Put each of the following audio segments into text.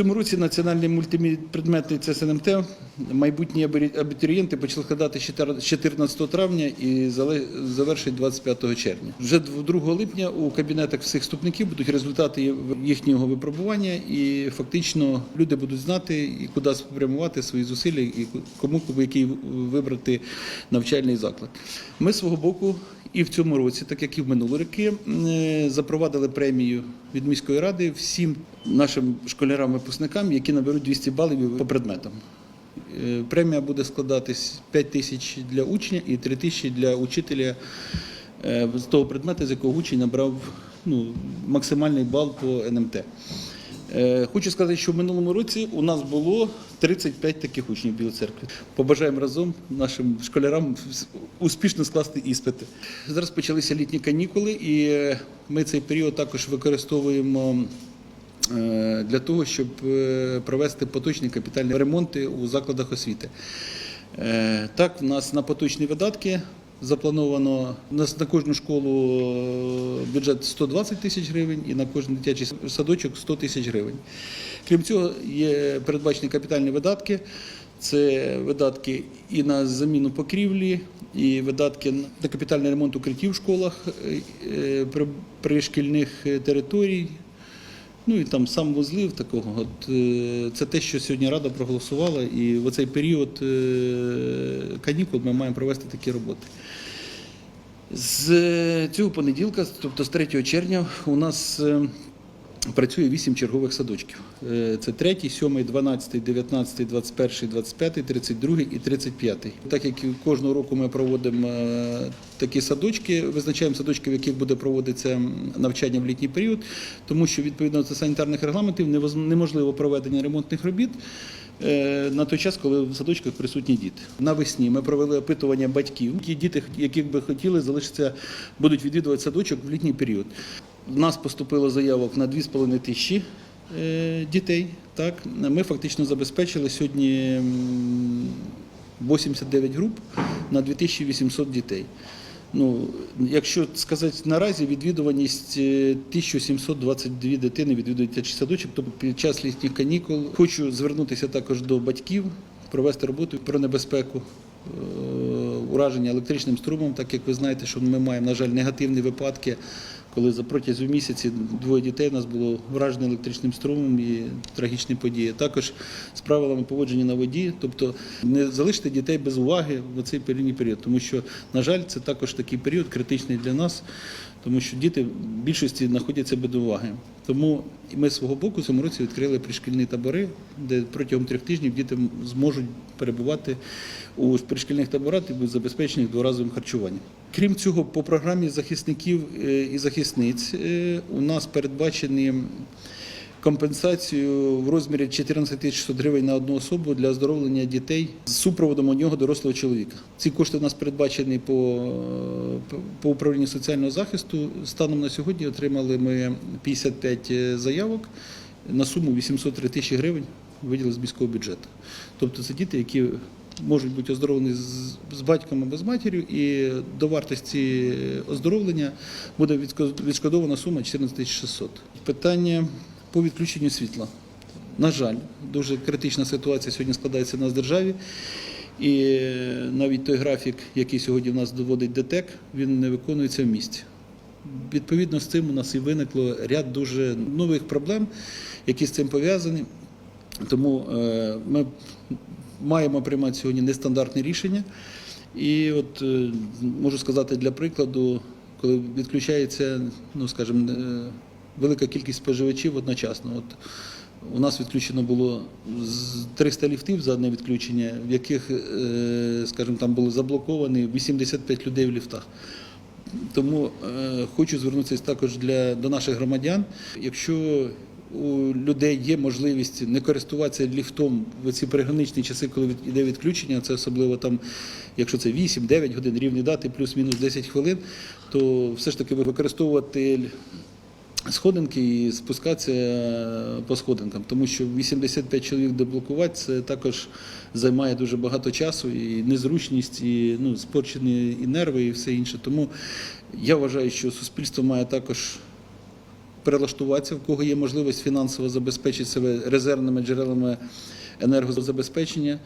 Цьому році національний мультипредметний ЦСНМТ майбутні абі- абітурієнти почали складати з 14 травня і завершать 25 червня. Вже 2 липня у кабінетах всіх вступників будуть результати їхнього випробування, і фактично люди будуть знати, і куди спрямувати свої зусилля, і кому який вибрати навчальний заклад. Ми свого боку і в цьому році, так як і в минулі роки, е, запровадили премію від міської ради всім нашим школярам-випускникам, які наберуть 200 балів по предметам. Е, Премія буде складатись 5 тисяч для учня і 3 тисячі для учителя е, з того предмету, з якого учень набрав ну, максимальний бал по НМТ. Е, Хочу сказати, що в минулому році у нас було 35 таких учнів Білої церкви. Побажаємо разом нашим школярам успішно скласти іспити. Зараз почалися літні канікули, і е, ми цей період також використовуємо е, для того, щоб провести поточні капітальні ремонти у закладах освіти. Так, в нас на поточні видатки заплановано на кожну школу е, бюджет 120 тисяч гривень і на кожен дитячий садочок 100 тисяч гривень. Крім цього, є передбачені капітальні видатки. Це видатки і на заміну покрівлі, і видатки на капітальний ремонт укриттів в школах, е, при- пришкільних е, територій, Ну і там сам вузлів такого. От, це те, що сьогодні Рада проголосувала, і в цей період канікул ми маємо провести такі роботи. З цього понеділка, тобто з 3 червня, у нас е, працює 8 чергових садочків. Е, Це 3, 7, 12, 19, 21, 25, 32 і 35. Так як кожного року ми проводимо е, такі садочки, визначаємо садочки, в яких буде проводитися навчання в літній період, тому що відповідно до санітарних регламентів неможливо проведення ремонтних робіт. Е, На той час, коли в садочках присутні діти. Навесні ми провели опитування батьків, які діти, яких би хотіли залишитися, будуть відвідувати садочок в літній період. В нас поступило заявок на 2,5 тисячі е, дітей. Так, ми фактично забезпечили сьогодні 89 груп на 2800 дітей. Ну, якщо сказати наразі, відвідуваність е, 1722 дитини відвідують дитячий садочок, тобто під час літніх канікул. Хочу звернутися також до батьків, провести роботу про небезпеку е, ураження електричним струмом, так як ви знаєте, що ми маємо, на жаль, негативні випадки, коли за протягом місяці двоє дітей у нас було вражено електричним струмом і трагічні події. Також з правилами поводження на воді, тобто не залишити дітей без уваги в цей період, тому що, на жаль, це також такий період критичний для нас, тому що діти в більшості знаходяться без уваги. Тому ми з свого боку цьому році відкрили пришкільні табори, де протягом трьох тижнів діти зможуть перебувати у пришкільних таборах і бути забезпечені дворазовим харчуванням. Крім цього, по програмі захисників е, і захисниць е, у нас передбачені компенсацію в розмірі 14 тисяч 600 гривень на одну особу для оздоровлення дітей з супроводом одного дорослого чоловіка. Ці кошти у нас передбачені по, по управлінню соціального захисту. Станом на сьогодні отримали ми 55 заявок на суму 803 тисячі гривень виділили з міського бюджету. Тобто це діти, які можуть бути оздоровлені з, батьком або з матір'ю, і до вартості оздоровлення буде відшкодована сума 14 600. Питання по відключенню світла. На жаль, дуже критична ситуація сьогодні складається в нас в державі. І навіть той графік, який сьогодні в нас доводить ДТЕК, він не виконується в місті. Відповідно з цим у нас і виникло ряд дуже нових проблем, які з цим пов'язані. Тому е, ми маємо приймати сьогодні нестандартне рішення. І от е, можу сказати для прикладу, коли відключається, ну скажімо, е, велика кількість споживачів одночасно. От у нас відключено було 300 ліфтів за одне відключення, в яких, е, скажімо, там були заблоковані 85 людей в ліфтах. Тому е, хочу звернутися також для, до наших громадян. Якщо у людей є можливість не користуватися ліфтом в ці приграничні часи, коли йде відключення, це особливо там, якщо це 8-9 годин рівні дати, плюс-мінус 10 хвилин, то все ж таки використовувати сходинки і спускатися по сходинкам, тому що 85 чоловік деблокувати це також займає дуже багато часу і незручність, і ну, спорчені і нерви, і все інше. Тому я вважаю, що суспільство має також перелаштуватися, в кого є можливість фінансово забезпечити себе резервними джерелами енергозабезпечення.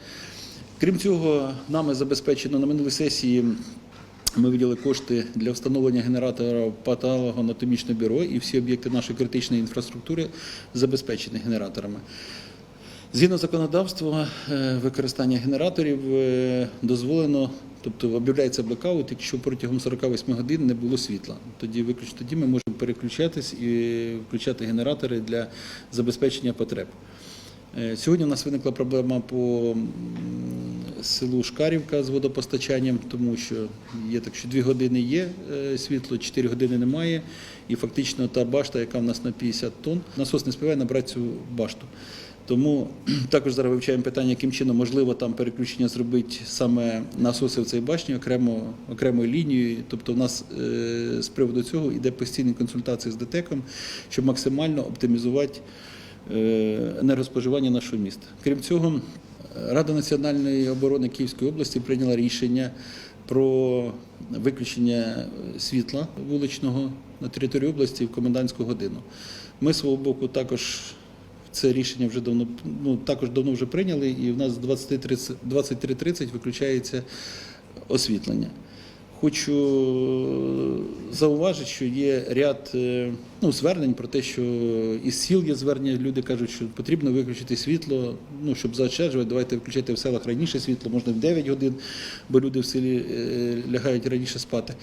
Крім цього, нами забезпечено на минулій сесії. Ми виділи кошти для встановлення генератора патологоанатомічного бюро і всі об'єкти нашої критичної інфраструктури забезпечені генераторами. Згідно законодавства, е, використання генераторів е, дозволено, тобто об'являється блекаут, якщо протягом 48 годин не було світла. Тоді виключно тоді ми можемо переключатись і включати генератори для забезпечення потреб. Е, Сьогодні у нас виникла проблема по селу Шкарівка з водопостачанням, тому що є так, що 2 години є е, світло, 4 години немає. І фактично та башта, яка в нас на 50 тонн, насос не співає набрати цю башту. Тому також зараз вивчаємо питання, яким чином можливо там переключення зробити саме насоси в цій башні окремо, окремою лінією. Тобто, в нас е, з приводу цього йде постійні консультації з ДТЕКом, щоб максимально оптимізувати енергоспоживання нашого міста. Крім цього, Рада національної оборони Київської області прийняла рішення про виключення світла вуличного на території області в комендантську годину. Ми з свого боку також це рішення вже давно ну також давно вже прийняли, і в нас з 23.30 23.30 виключається освітлення. Хочу зауважити, що є ряд е, ну, звернень про те, що із сіл є звернення. Люди кажуть, що потрібно виключити світло, ну щоб заощаджувати, давайте включити в селах раніше світло, можна в 9 годин, бо люди в селі е, лягають раніше спати.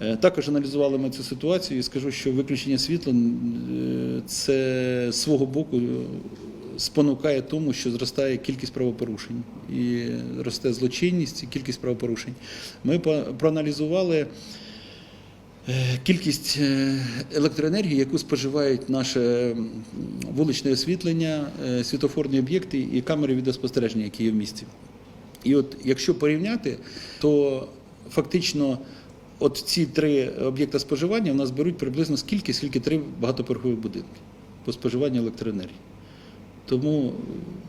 Е, Також аналізували ми цю ситуацію і скажу, що виключення світла е, це з свого боку е, спонукає тому, що зростає кількість правопорушень і росте злочинність і кількість правопорушень. Ми проаналізували е, кількість е, електроенергії, яку споживають наше вуличне освітлення, е, світофорні об'єкти і камери відеоспостереження, які є в місті. І от якщо порівняти, то фактично от ці три об'єкти споживання в нас беруть приблизно скільки, скільки три багатоповерхові будинки по споживанню електроенергії. Тому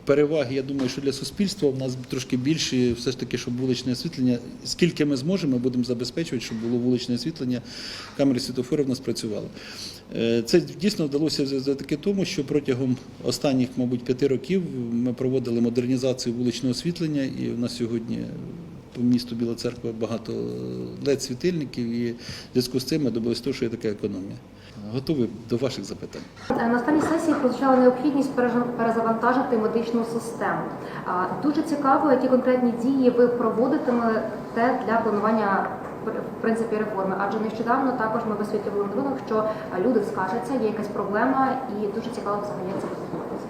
переваги, я думаю, що для суспільства в нас трошки більші, все ж таки, щоб вуличне освітлення, скільки ми зможемо, ми будемо забезпечувати, щоб було вуличне освітлення, камери світофорів в нас працювали. Е, Це дійсно вдалося завдяки тому, що протягом останніх, мабуть, п'яти років ми проводили модернізацію вуличного освітлення, і в нас сьогодні по місту Біла Церква багато led світильників і в зв'язку з цим ми добилися того, що є така економія. Готовий до ваших запитань. На останній сесії прозвучала необхідність перезавантажити медичну систему. Дуже цікаво, які конкретні дії ви проводитимете для планування в принципі реформи. Адже нещодавно також ми висвітлювали на трибунах, що люди скаржаться, є якась проблема, і дуже цікаво взагалі як це буде відбуватися.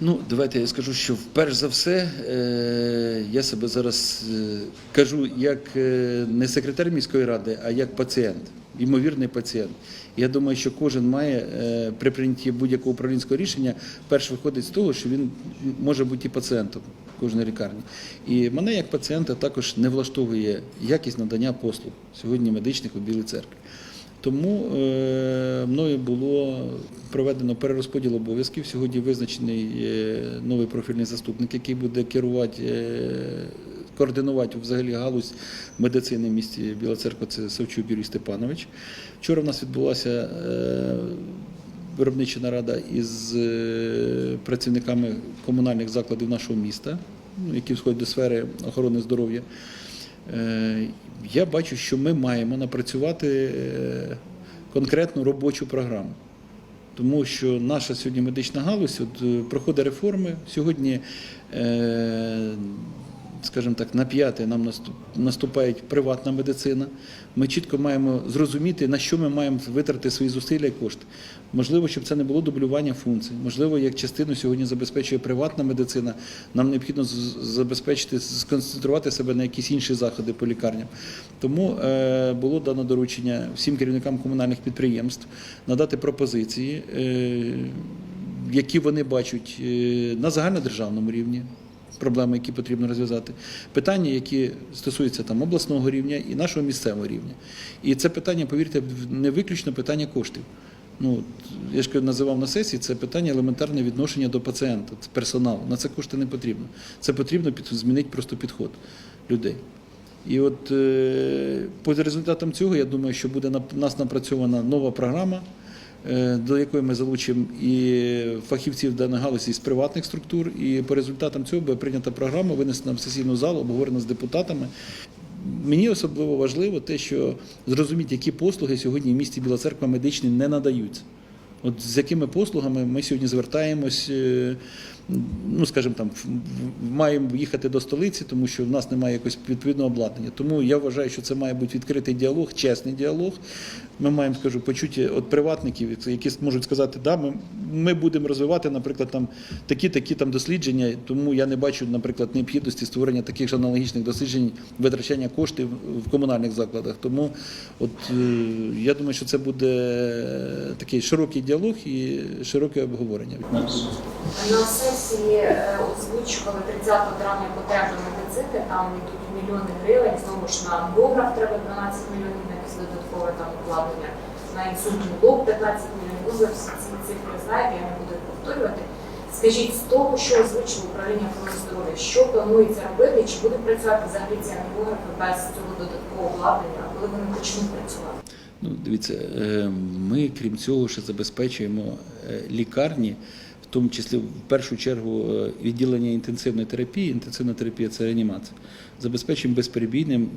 Ну, давайте я скажу, що перш за все е, я себе зараз е, кажу як е, не секретар міської ради, а як пацієнт, ймовірний пацієнт. Я думаю, що кожен має е, при прийнятті будь-якого управлінського рішення перш виходить з того, що він може бути і пацієнтом кожної лікарні. І мене як пацієнта також не влаштовує якість надання послуг сьогодні медичних у Білій церкві. Тому е, мною було проведено перерозподіл обов'язків. Сьогодні визначений е, новий профільний заступник, який буде керувати, координувати взагалі галузь медицини в місті Біла Церква. Це Савчук Юрій Степанович. Вчора в нас відбулася е, виробнича нарада із е, працівниками комунальних закладів нашого міста, ну, які входять до сфери охорони здоров'я. Е, Я бачу, що ми маємо напрацювати конкретну робочу програму. Тому що наша сьогодні медична галузь от, проходить реформи. Сьогодні, скажімо так, на п'яте нам наступ- наступає приватна медицина. Ми чітко маємо зрозуміти, на що ми маємо витратити свої зусилля і кошти. Можливо, щоб це не було дублювання функцій. Можливо, як частину сьогодні забезпечує приватна медицина, нам необхідно забезпечити, сконцентрувати себе на якісь інші заходи по лікарням. Тому е, було дано доручення всім керівникам комунальних підприємств надати пропозиції, е, які вони бачать е, на загальнодержавному рівні. Проблеми, які потрібно розв'язати, питання, які стосуються там обласного рівня і нашого місцевого рівня. І це питання, повірте, не виключно питання коштів. Ну, я ж називав на сесії, це питання елементарне відношення до пацієнта, персоналу. На це кошти не потрібно. Це потрібно під, змінити просто підход людей. І от е, по результатам цього я думаю, що буде на нас напрацьована нова програма до якої ми залучимо і фахівців даної галузі з приватних структур. І по результатам цього буде прийнята програма, винесена в сесійну залу, обговорена з депутатами. Мені особливо важливо те, що зрозуміти, які послуги сьогодні в місті Біла Церква медичні не надаються. От з якими послугами ми сьогодні звертаємось, е, ну скажімо там, маємо їхати до столиці, тому що в нас немає якогось відповідного обладнання. Тому я вважаю, що це має бути відкритий діалог, чесний діалог. Ми маємо, скажу, почуття от приватників, які можуть сказати, да, ми, ми будемо розвивати, наприклад, там такі такі там дослідження. Тому я не бачу, наприклад, необхідності створення таких ж аналогічних досліджень, витрачання коштів в комунальних закладах. Тому, от е, я думаю, що це буде такий широкий діалог і широке обговорення. Сесії е, озвучували 30 травня потреби медицини, там йдуть мільйони гривень, знову ж на ангограф треба 12 мільйонів на якесь додаткове там обладнання, на інсультний блок 15 мільйонів. Ну, ви всі ці цифри знаєте, я не буду повторювати. Скажіть, з того, що озвучило управління охорони здоров'я, що планується робити, чи буде працювати взагалі ці ангографи без цього додаткового обладнання, коли вони почнуть працювати? Ну, дивіться, е, ми крім цього ще забезпечуємо е, лікарні, тому числі в першу чергу е, відділення інтенсивної терапії. Інтенсивна терапія це реанімація. Забезпечуємо безперебійним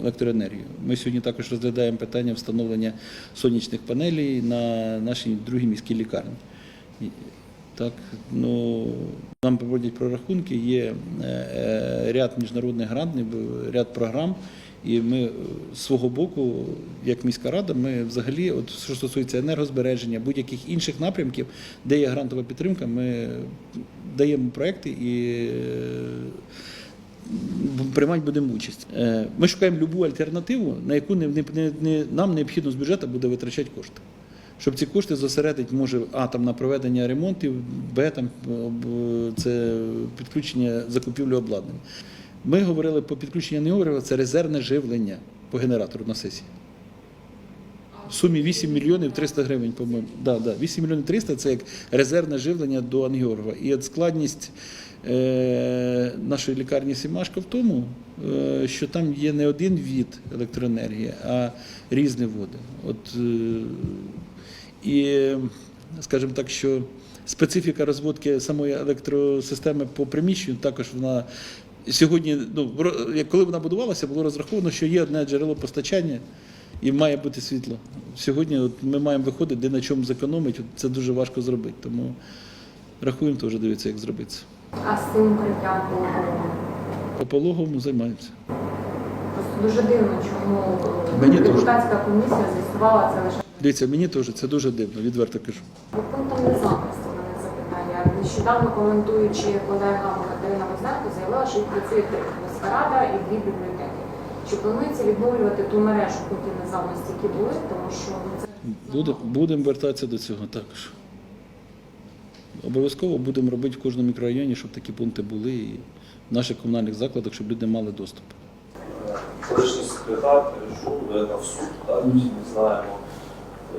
електроенергію. Ми сьогодні також розглядаємо питання встановлення сонячних панелей на нашій другій міській лікарні. Так, ну нам проводять прорахунки, є е, е, ряд міжнародних грантів, ряд програм. І ми е, з свого боку, як міська рада, ми взагалі, от що стосується енергозбереження, будь-яких інших напрямків, де є грантова підтримка, ми даємо проекти і е, приймати будемо участь. Е, Ми шукаємо будь-яку альтернативу, на яку не, не, не- нам необхідно з бюджету буде витрачати кошти. Щоб ці кошти зосередити, може, а там на проведення ремонтів, б там це підключення закупівлі обладнання. Ми говорили по підключенню не говорили, це резервне живлення по генератору на сесії. В сумі 8 мільйонів 300 гривень, по-моєму. Да, да, 8 мільйонів 300 – це як резервне живлення до Ангіорова. І от складність е, нашої лікарні Сімашка в тому, е, що там є не один від електроенергії, а різні води. От, е, і, скажімо так, що специфіка розводки самої електросистеми по приміщенню також вона сьогодні, ну, коли вона будувалася, було розраховано, що є одне джерело постачання і має бути світло. Сьогодні от ми маємо виходити, де на чому зекономити. От Це дуже важко зробити. Тому рахуємо теж дивитися, як зробити це. А з цим укриттям пологовим? По пологовому займаємося. Просто дуже дивно, чому е, Мені теж. депутатська комісія з'ясувала це лише Дивіться, мені теж це дуже дивно, відверто кажу. По пунктам незахисту мене запитання. Нещодавно коментуючи колегам Катерина заявила, що їх працює три міська рада і дві бібліотеки. Чи планується відновлювати ту мережу пунктів незламності, які були, тому що ну, це Буде, будемо вертатися до цього також. Обов'язково будемо робити в кожному мікрорайоні, щоб такі пункти були і в наших комунальних закладах, щоб люди мали доступ. колишній секретар перейшов е, в суд, так, ми знаємо.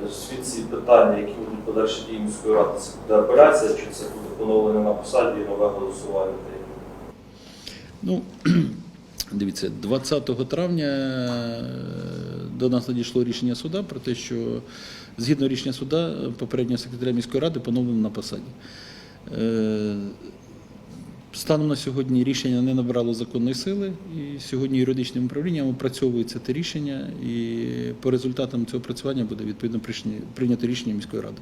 Е, Всі ці питання, які будуть подальші дії міської ради, це буде апеляція, чи це буде поновлення на посаді і нове голосування? Ну, дивіться, 20 травня е, до нас надійшло рішення суда про те, що згідно рішення суда е, попереднього секретаря міської ради поновлено на посаді. Е, Станом на сьогодні рішення не набрало законної сили, і сьогодні юридичним управлінням опрацьовується те рішення, і по результатам цього опрацювання буде відповідно прийнято рішення міської ради.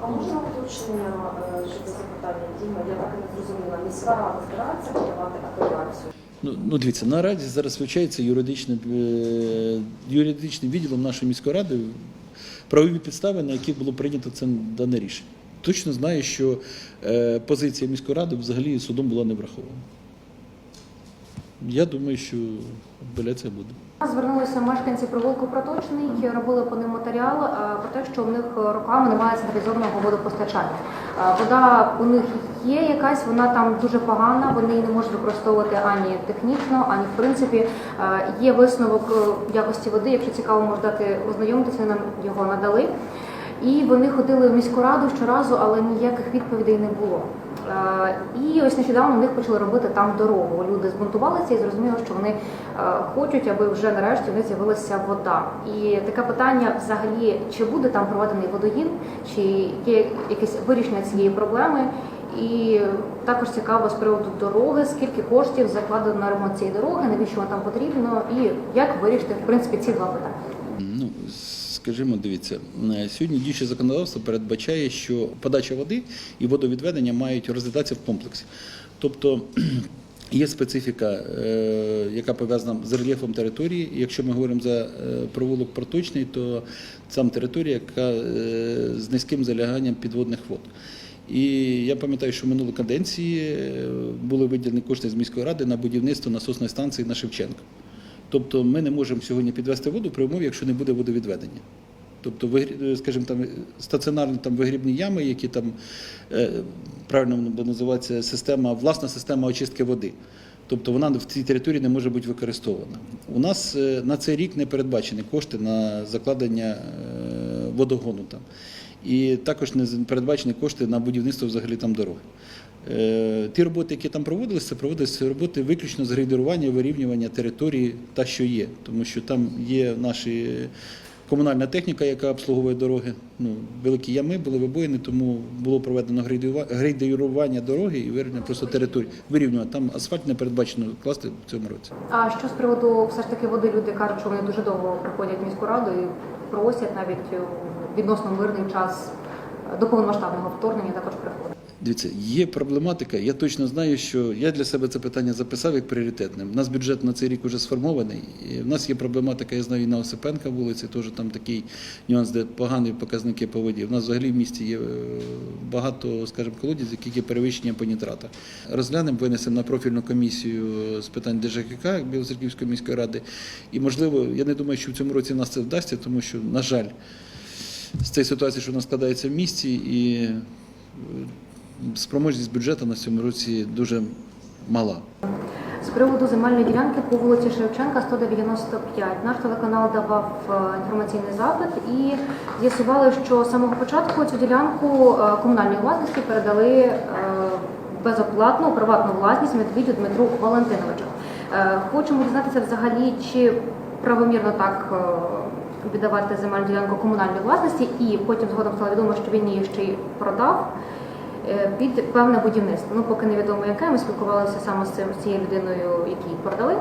А можна уточнення е, щодо запитання Діма? Я так і не зрозуміла. Міська збирається подавати апеляцію? Ну, ну дивіться, наразі зараз вивчається юридичним, е, юридичним відділом нашої міської ради правові підстави, на яких було прийнято це дане рішення. Точно знаю, що е, позиція міської ради взагалі судом була не врахована. Я думаю, що апеляція буде. Звернулися мешканці провулку Проточний, робили по ним матеріал е, про те, що в них роками немає централізованого водопостачання. Вода у них є якась, вона там дуже погана, вони її не можуть використовувати ані технічно, ані в принципі. Е, Є висновок е, якості води, якщо цікаво, можна дати ознайомитися, нам його надали. І вони ходили в міську раду щоразу, але ніяких відповідей не було. Е, І ось нещодавно в них почали робити там дорогу. Люди збунтувалися і зрозуміли, що вони хочуть, аби вже нарешті в них з'явилася вода. І таке питання взагалі, чи буде там проведений водогін, чи є якесь вирішення цієї проблеми. І також цікаво з приводу дороги, скільки коштів закладено на ремонт цієї дороги, навіщо вона там потрібно, і як вирішити в принципі ці два питання. Ну, скажімо, дивіться, е, сьогодні діюче законодавство передбачає, що подача води і водовідведення мають розглядатися в комплексі. Тобто є специфіка, е, яка пов'язана з рельєфом території. Якщо ми говоримо за е, провулок проточний, то там територія, яка з низьким заляганням підводних вод. І я пам'ятаю, що в минулій каденції е, були виділені кошти з міської ради на будівництво насосної станції на Шевченка. Тобто ми не можемо сьогодні підвести воду при умові, якщо не буде водовідведення. Тобто, скажімо, там стаціонарні там вигрібні ями, які там е, правильно буде називатися система, власна система очистки води. Тобто вона в цій території не може бути використована. У нас е, на цей рік не передбачені кошти на закладення е, водогону там. І також не передбачені кошти на будівництво взагалі там дороги. Е, Ті роботи, які там проводилися, це проводилися роботи виключно з грейдерування, вирівнювання території та, що є, тому що там є наші комунальна техніка, яка обслуговує дороги. Ну, великі ями були вибоїни, тому було проведено грейдерування дороги і вирівнювання просто території. Вирівнювання там асфальт не передбачено класти в цьому році. А що з приводу все ж таки води? Люди кажуть, що вони дуже довго приходять в міську раду і просять навіть у відносно мирний час до повномасштабного вторгнення також приходять. Дивіться, є проблематика. Я точно знаю, що я для себе це питання записав як пріоритетним. У нас бюджет на цей рік вже сформований. В нас є проблематика, я знаю, і на Осипенка вулиці, теж там такий нюанс, де погані показники по воді. У нас взагалі в місті є е, багато, скажімо, колодязів, які є перевищення по нітратах. Розглянемо, винесемо на профільну комісію з питань ДЖКК Білоцерківської міської ради. І можливо, я не думаю, що в цьому році нас це вдасться, тому що, на жаль, з цієї ситуації, що нас складається в місті, і е, спроможність бюджету на цьому році дуже мала. З приводу земельної ділянки по вулиці Шевченка 195. Наш телеканал давав е, інформаційний запит і з'ясували, що з самого початку цю ділянку е, комунальної власності передали безоплатно у приватну власність Медведю Дмитру Валентиновичу. Хочемо дізнатися взагалі, чи правомірно так віддавати земельну ділянку комунальної власності, і потім згодом стало відомо, що він її ще й продав е, під певне будівництво. Ну, поки невідомо яке, ми спілкувалися саме з цим з цією людиною, якій продали.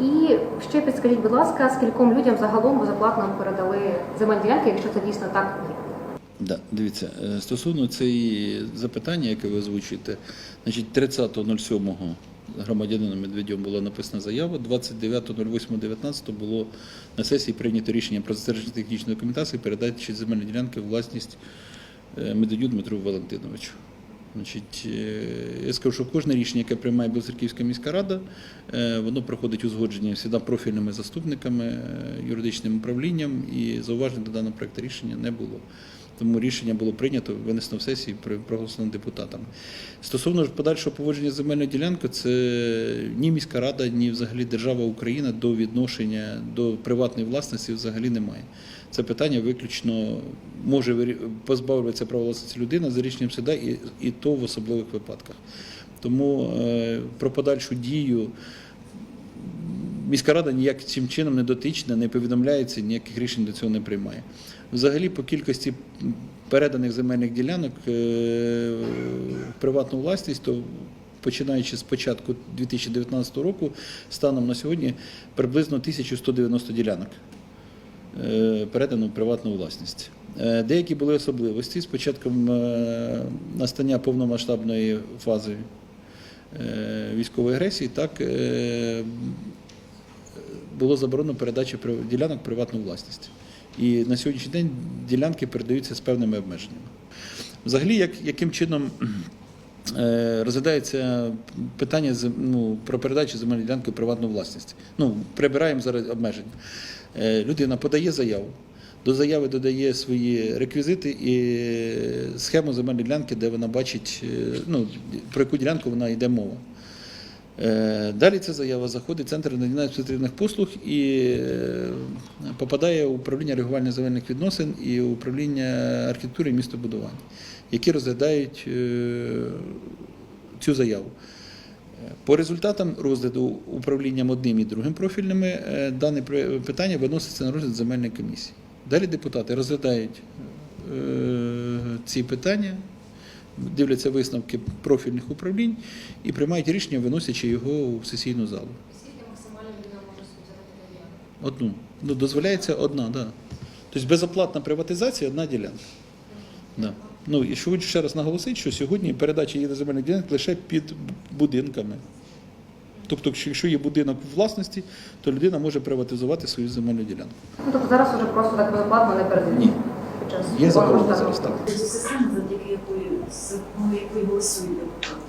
І ще підскажіть, будь ласка, скільком людям загалом безоплатно передали земельні ділянки, якщо це дійсно так є. Да, дивіться, е, стосовно цієї запитання, яке ви озвучуєте, значить 30.07 громадянином Медведєм була написана заява, 29.08.19 було на сесії прийнято рішення про затвердження технічної документації передачі земельної ділянки власність е, Медведю Дмитру Валентиновичу. Значить, е, я скажу, що кожне рішення, яке приймає Білоцерківська міська рада, е, воно проходить узгодження всіда профільними заступниками, юридичним управлінням, і зауважень до даного проекту рішення не було. Тому рішення було прийнято, винесено в сесії, проголосовано депутатами. Стосовно подальшого поводження з земельною ділянкою, це ні міська рада, ні взагалі держава Україна до відношення до приватної власності взагалі немає. Це питання виключно може позбавлюватися права власності людина за рішенням суда і, і то в особливих випадках. Тому е, про подальшу дію міська рада ніяк цим чином не дотична, не повідомляється, ніяких рішень до цього не приймає. Взагалі, по кількості переданих земельних ділянок е, в приватну власність, то починаючи з початку 2019 року, станом на сьогодні приблизно 1190 ділянок е, передано в приватну власність. Е, Деякі були особливості з початком настання повномасштабної фази військової агресії, так було заборонено передачу ділянок приватну власність. І на сьогоднішній день ділянки передаються з певними обмеженнями. Взагалі, як, яким чином е, розглядається питання ну, про передачу земельної ділянки приватну власність? Ну, прибираємо зараз обмеження. Е, людина подає заяву. До заяви додає свої реквізити і схему земельної ділянки, де вона бачить, е, ну, про яку ділянку вона йде мова. Е, Далі ця заява заходить в центр надання адміністративних послуг і е, попадає у управління регулювання земельних відносин і управління архітектури і містобудування, які розглядають е, цю заяву. По результатам розгляду управлінням одним і другим профільними дане питання виноситься на розгляд земельної комісії. Далі депутати розглядають ці питання, дивляться висновки профільних управлінь і приймають рішення, виносячи його в сесійну залу. Скільки максимально людина може взяти? Одну. Ну, дозволяється одна, так. Да. Тобто безоплатна приватизація одна ділянка. Да. Ну і що хочу ще раз наголосити, що сьогодні передача до земельних ділянок лише під будинками. Тобто, якщо- є будинок у власності, то людина може приватизувати свою земельну ділянку. Ну, тобто зараз уже просто так безоплатно не передають. Ні. Є заборона зараз так. Цю систему, завдяки якої, з- ну, якої голосують депутати.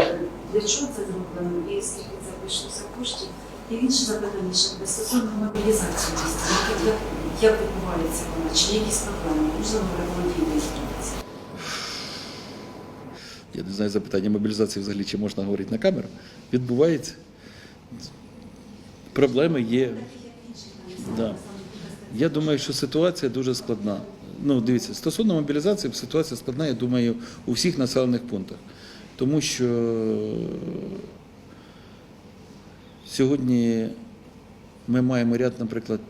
Е, Для чого це зроблено і скільки це вийшлося коштів? І інше запитання ще стосовно мобілізації місця. Як, як, як відбувається вона? Чи є якісь проблеми? Можливо, регуляційна інформація? Я не знаю запитання мобілізації взагалі, чи можна говорити на камеру. Відбувається. Проблеми є. Да. Я думаю, що ситуація дуже складна. Ну, дивіться, стосовно мобілізації, ситуація складна, я думаю, у всіх населених пунктах. Тому що сьогодні ми маємо ряд, наприклад,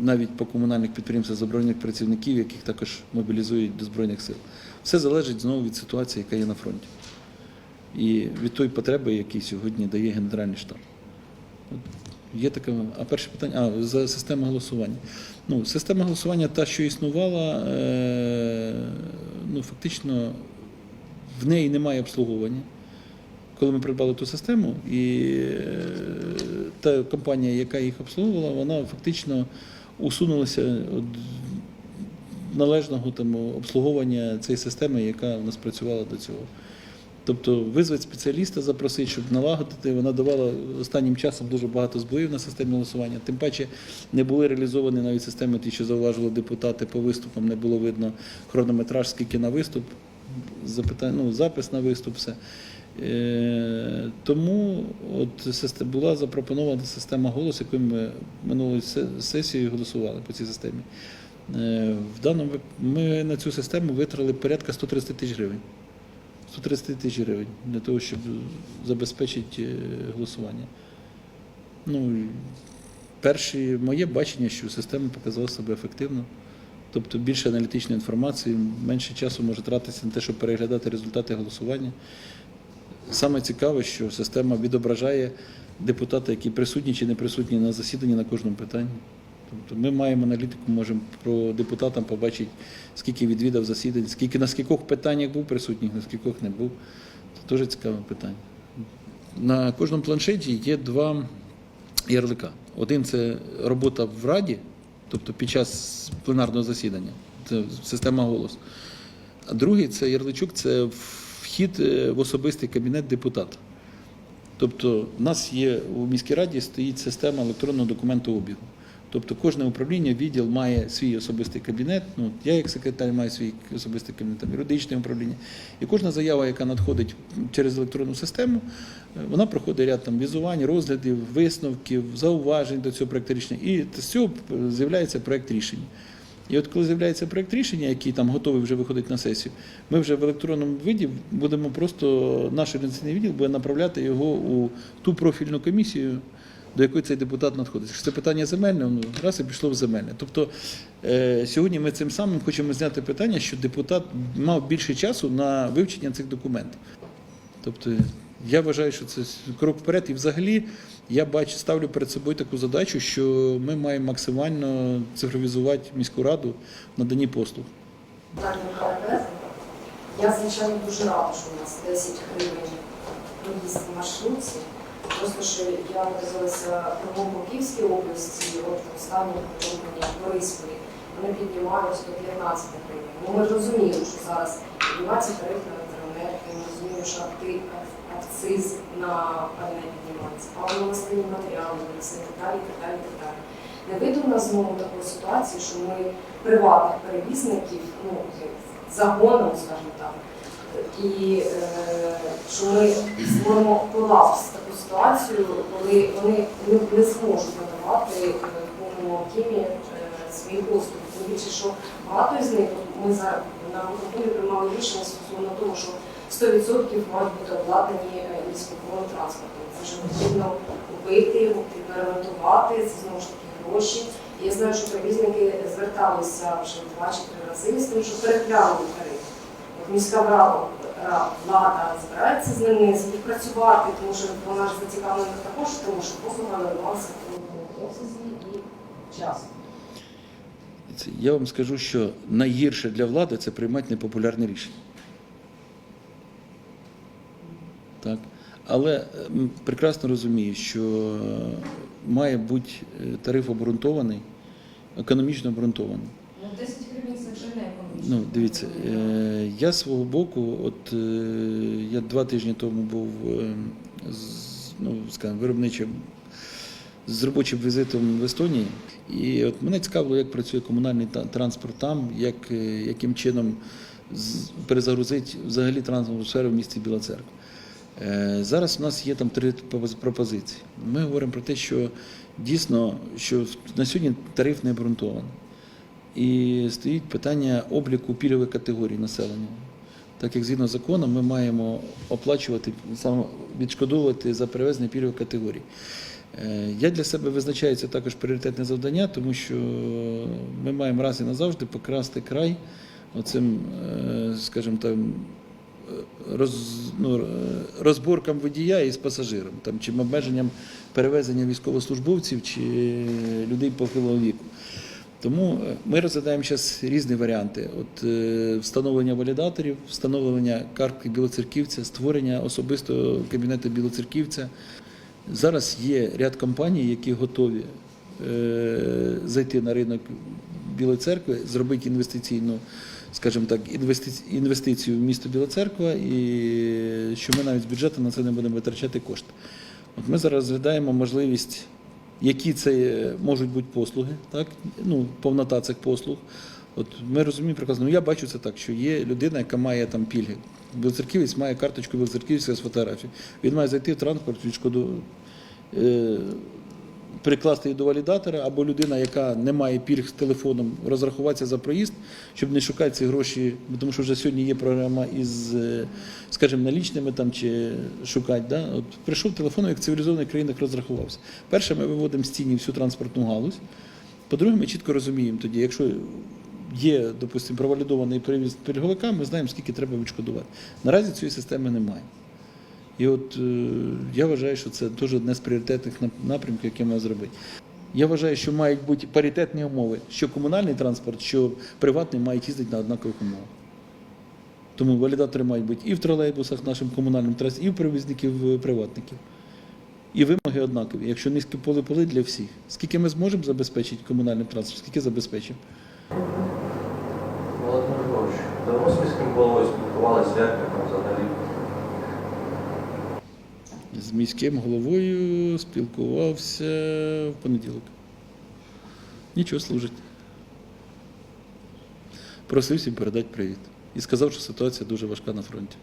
навіть по комунальних підприємствах заборонених працівників, яких також мобілізують до Збройних сил. Все залежить знову від ситуації, яка є на фронті. І від тої потреби, які сьогодні дає Генеральний штаб. Є таке. А перше питання, а за систему голосування. Ну, система голосування, та, що існувала, е, ну, фактично в неї немає обслуговування. Коли ми придбали ту систему, і е, та компанія, яка їх обслуговувала, вона фактично усунулася від належного там, обслуговування цієї системи, яка в нас працювала до цього. Тобто визвати спеціаліста, запросити, щоб налагодити. Вона давала останнім часом дуже багато збоїв на системі голосування. Тим паче не були реалізовані навіть системи, ті, що зауважували депутати по виступам, не було видно хронометраж, скільки на виступ, запитань, ну, запис на виступ, все. Е, тому от була запропонована система голосу, яку ми минулої сесії голосували по цій системі. Е, в даному ми на цю систему витратили порядка 130 тисяч гривень. 130 тисяч гривень для того, щоб забезпечити е, голосування. Ну, перше моє бачення, що система показала себе ефективно. Тобто більше аналітичної інформації, менше часу може тратитися на те, щоб переглядати результати голосування. Саме цікаве, що система відображає депутата, які присутні чи не присутні на засіданні на кожному питанні. Тобто ми маємо аналітику, можемо про депутатам побачити, скільки відвідав засідань, скільки на скількох питаннях був присутній, на скількох не був. Це дуже цікаве питання. На кожному планшеті є два ярлика. Один це робота в Раді, тобто під час пленарного засідання, це система голос. А другий це ярличок, це вхід е, в особистий кабінет депутата. Тобто, в нас є у міській раді стоїть система електронного документообігу. Тобто кожне управління, відділ має свій особистий кабінет. Ну, я як секретар маю свій особистий кабінет, там, юридичне управління. І кожна заява, яка надходить через електронну систему, е, вона проходить ряд там візувань, розглядів, висновків, зауважень до цього проєкту рішення. І з цього з'являється проєкт рішення. І от коли з'являється проєкт рішення, який там готовий вже виходить на сесію, ми вже в електронному виді будемо просто наш організаційний відділ буде направляти його у ту профільну комісію, до якої цей депутат надходить. Якщо це питання земельне, ну раз і пішло в земельне. Тобто е, сьогодні ми цим самим хочемо зняти питання, що депутат мав більше часу на вивчення цих документів. Тобто я вважаю, що це крок вперед. І взагалі я бачу, ставлю перед собою таку задачу, що ми маємо максимально цифровізувати міську раду в наданні послуг. Я, звичайно, дуже рада, що у нас 10 гривень проїзд в маршрутці. Просто я кругом по Київській області, от в Борисполі, вони піднімають до 15 гривень. Ну, ми розуміємо, що зараз піднімається тариф на електроенергію, ми розуміємо, що акциз на пальне піднімається, паливно-мастильні матеріали, і так далі, і так далі, і так далі. Не нас знову такої ситуації, що ми приватних перевізників, ну, загоном, скажімо так, і е, що ми створимо колапс таку ситуацію, коли вони не, зможуть надавати е, повному об'ємі е, свої послуги. Тим більше, що багато із них ми за на виконкомі приймали рішення стосовно того, що 100% мають бути обладнані військовим транспортом. Це ж потрібно купити ремонтувати, це знову ж таки гроші. Я знаю, що перевізники зверталися вже два чи три рази з тим, що переглянули міська влада збирається з ними співпрацювати, тому що вона ж зацікавлена також, тому що послуга надавалася в обсязі і. Це- Я вам скажу, що найгірше для влади це приймати непопулярне рішення. Так? Але прекрасно розумію, що е, має бути е, тариф обґрунтований, економічно обґрунтований. Ну, 10 гривень це вже не економічно. Ну, дивіться, е, я з свого боку, от е, я два тижні тому був е, ну, скажімо, виробничим з робочим візитом в Естонії, і от мене цікавило, як працює комунальний транспорт там, як, яким чином перезагрузити взагалі транспортну сферу в місті Біла Церква. Зараз у нас є там три пропозиції. Ми говоримо про те, що дійсно що на сьогодні тариф не обґрунтований. І стоїть питання обліку пільгових категорій населення. Так як згідно закону ми маємо оплачувати, відшкодовувати за перевезення пільгових категорій. Е, Я для себе визначаю це також пріоритетне завдання, тому що ми маємо раз і назавжди покрасти край оцим, е, скажімо там, е, роз, ну, розборкам водія із пасажиром, там, чи обмеженням перевезення військовослужбовців чи людей похилого віку. Тому е, ми розглядаємо зараз різні варіанти: От е, встановлення валідаторів, встановлення картки білоцерківця, створення особистого кабінету білоцерківця. Зараз є ряд компаній, які готові е, зайти на ринок Білої церкви, зробити інвестиційну, скажімо так, інвести- інвестицію в місто Біла Церква, і що ми навіть з бюджету на це не будемо витрачати кошти. От ми зараз розглядаємо можливість, які це можуть бути послуги, так? ну, повнота цих послуг. От ми розуміємо прекрасно. Ну я бачу це так, що є людина, яка має там пільги. Білоцерківець має карточку білоцерківська з фотографії. Він має зайти в транспорт, відшкоду, е, прикласти її до валідатора, або людина, яка не має пільг з телефоном, розрахуватися за проїзд, щоб не шукати ці гроші, тому що вже сьогодні є програма із, е, скажімо, налічними там чи шукати. Да? От прийшов телефон, як в цивілізованих країнах розрахувався. Перше, ми виводимо з тіні всю транспортну галузь. По-друге, ми чітко розуміємо тоді, якщо є, допустимо, провалідований привіз пільговика, ми знаємо, скільки треба відшкодувати. Наразі цієї системи немає. І от е, я вважаю, що це теж одне з пріоритетних напрямків, які має зробити. Я вважаю, що мають бути паритетні умови, що комунальний транспорт, що приватний мають їздити на однакових умовах. Тому валідатори мають бути і в тролейбусах нашим комунальним трас, і в перевізників е, приватників. І вимоги однакові. Якщо низькі поли поли для всіх. Скільки ми зможемо забезпечити комунальним транспортом, скільки забезпечимо? Володимир Львович, давно з міським головою спілкувалися, ви там взагалі? З міським головою спілкувався в понеділок. Нічого служить. Просився передати привіт. І сказав, що ситуація дуже важка на фронті.